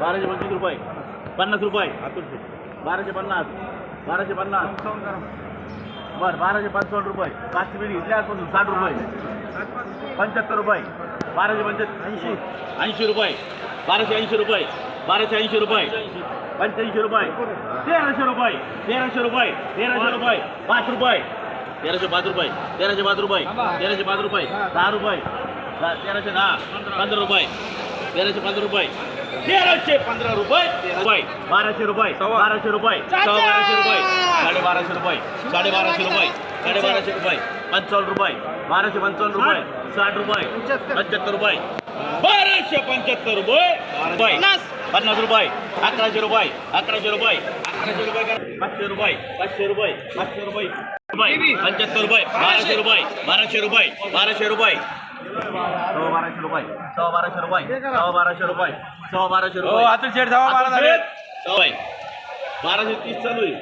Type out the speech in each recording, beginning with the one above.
बाराशे पंचवीस रुपये. पन्नास रुपये. बाराशे पन्नास. बाराशे पन्नास. बर बाराशे पंचावन्न रुपये. पाचशे मिनिट घेतल्या आजपासून साठ रुपये. पंच्याहत्तर रुपये. बाराशे पंच्याहत्तर ऐंशी. ऐंशी रुपये. बाराशे ऐंशी रुपये. बाराशे ऐंशी रुपये. पंच्याऐंशी रुपये. तेराशे रुपये. तेराशे रुपये. तेराशे रुपये. पाच रुपये. तेराशे पाच रुपये. तेराशे पाच रुपये. तेराशे पाच रुपये. दहा रुपये. तेराशे दहा पंधरा रुपये. तेराशे पंधरा रुपये. तेराशे पंधरा रुपये. रुपये. बाराशे रुपये. बाराशे रुपये. सव्वा. बाराशे रुपये. साडेबाराशे रुपये. साडेबाराशे रुपये. साडेबाराशे रुपये. पंचावन्न रुपये. बाराशे पंचावन्न रुपये. साठ रुपये. पंच्याहत्तर रुपये. बाराशे पंच्याहत्तर रुपये. रुपये पन्नास रुपये. अकराशे रुपये. अकराशे रुपये. अकराशे रुपये. पाचशे रुपये. पाचशे रुपये. पाचशे रुपये. रुपये पंच्याहत्तर रुपये. बाराशे रुपये. बाराशे रुपये. बाराशे रुपये. सव्वा बाराशे रुपये. सव्वा बाराशे रुपये. सव्वा बाराशे रुपये. सव्वा बाराशे रुपये. अतुल शेठ सव्वा बारा झाले. सव्वा आहे. बाराशे तीस चालू आहे.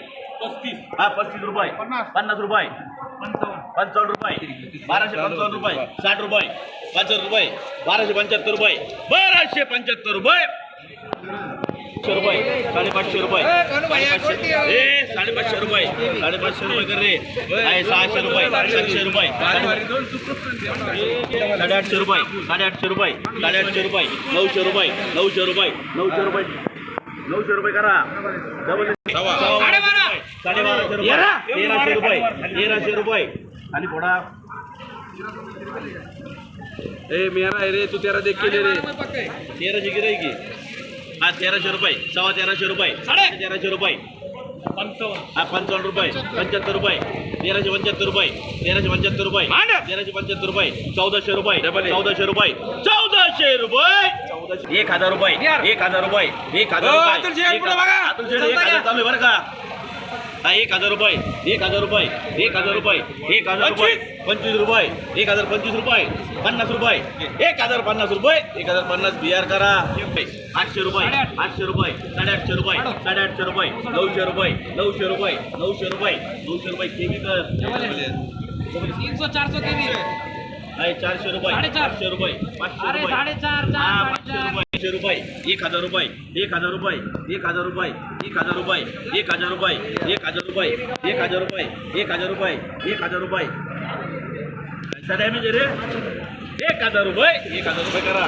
पस्तीस. हा पस्तीस रुपये. पन्नास. रुपये. पंचावन्न रुपये. बाराशे पंचावन्न रुपये. साठ रुपये. पंचावन्न रुपये. बाराशे पंच्याहत्तर रुपये. बाराशे पंच्याहत्तर रुपये. रुपये. साडेपाचशे रुपये. साडेपाचशे रुपये कर रे. आहे सहाशे रुपये सातशे रुपये. साडेआठशे रुपये साडेआठशे रुपये साडेआठशे रुपये नऊशे रुपये नऊशे रुपये नऊशे रुपये. नऊशे रुपये करा. डबल साडेबाराशे रुपये. तेराशे रुपये. तेराशे रुपये. आणि थोडा ए मेरा आहे रे. तू तेरा देख केले रे. तेराशे गिराई की हा तेराशे रुपये. सव्वा तेराशे रुपये. साडे. तेराशे रुपये. हा पंचावन्न रुपये. पंच्याहत्तर रुपये. तेराशे पंच्याहत्तर रुपये. तेराशे पंच्याहत्तर रुपये. तेराशे पंच्याहत्तर रुपये. चौदाशे रुपये. चौदाशे रुपये. चौदाशे रुपये. चौदाशे. एक हजार रुपये. एक हजार रुपये. एक हजार रुपये. चालू आहे बरं का. हा एक हजार रुपये एक हजार रुपये एक हजार रुपये एक हजार रुपये पंचवीस. रुपये एक हजार पंचवीस रुपये पन्नास रुपये एक हजार पन्नास रुपये एक हजार पन्नास बिहार करा. आठशे रुपये आठशे रुपये साडेआठशे रुपये साडेआठशे रुपये नऊशे रुपये नऊशे रुपये नऊशे रुपये नऊशे रुपये केमिकल तीन सौ चार सौ के भी आहे चारशे रुपये. पाचशे रुपये पाचशे रुपये साडेचार हा, चार पाचशे साडेचार रुपये एक हजार रुपये एक हजार रुपये एक हजार रुपये एक हजार रुपये एक हजार रुपये एक हजार रुपये एक हजार रुपये एक हजार रुपये एक हजार रुपये पैसा द्या म्हणजे रे एक हजार रुपये एक हजार रुपये करा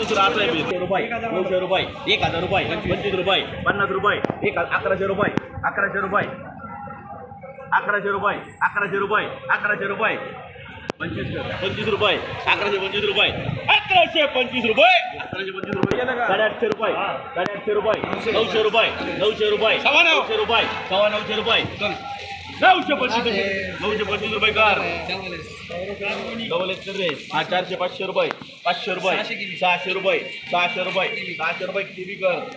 दुसरं रुपये नऊशे रुपये एक हजार रुपये पंचवीस रुपये पन्नास रुपये एक अकराशे रुपये अकराशे रुपये अकराशे रुपये अकराशे रुपये अकराशे रुपये पंचवीस रुपये. अकराशे पंचवीस रुपये. अकराशे पंचवीस रुपये. अकराशे पंचवीस रुपये. साडेआठशे रुपये. साडेआठशे रुपये. नऊशे. रुपये. नऊशे रुपये. सव्वा नऊ. नऊशे रुपये. सव्वा नऊशे रुपये. नऊशे पंचवीस नऊशे पंचवीस रुपये कर. डबल एक रे. हा चारशे पाचशे रुपये. पाचशे रुपये. सहाशे रुपये. सहाशे रुपये. सहाशे रुपये. किती कर?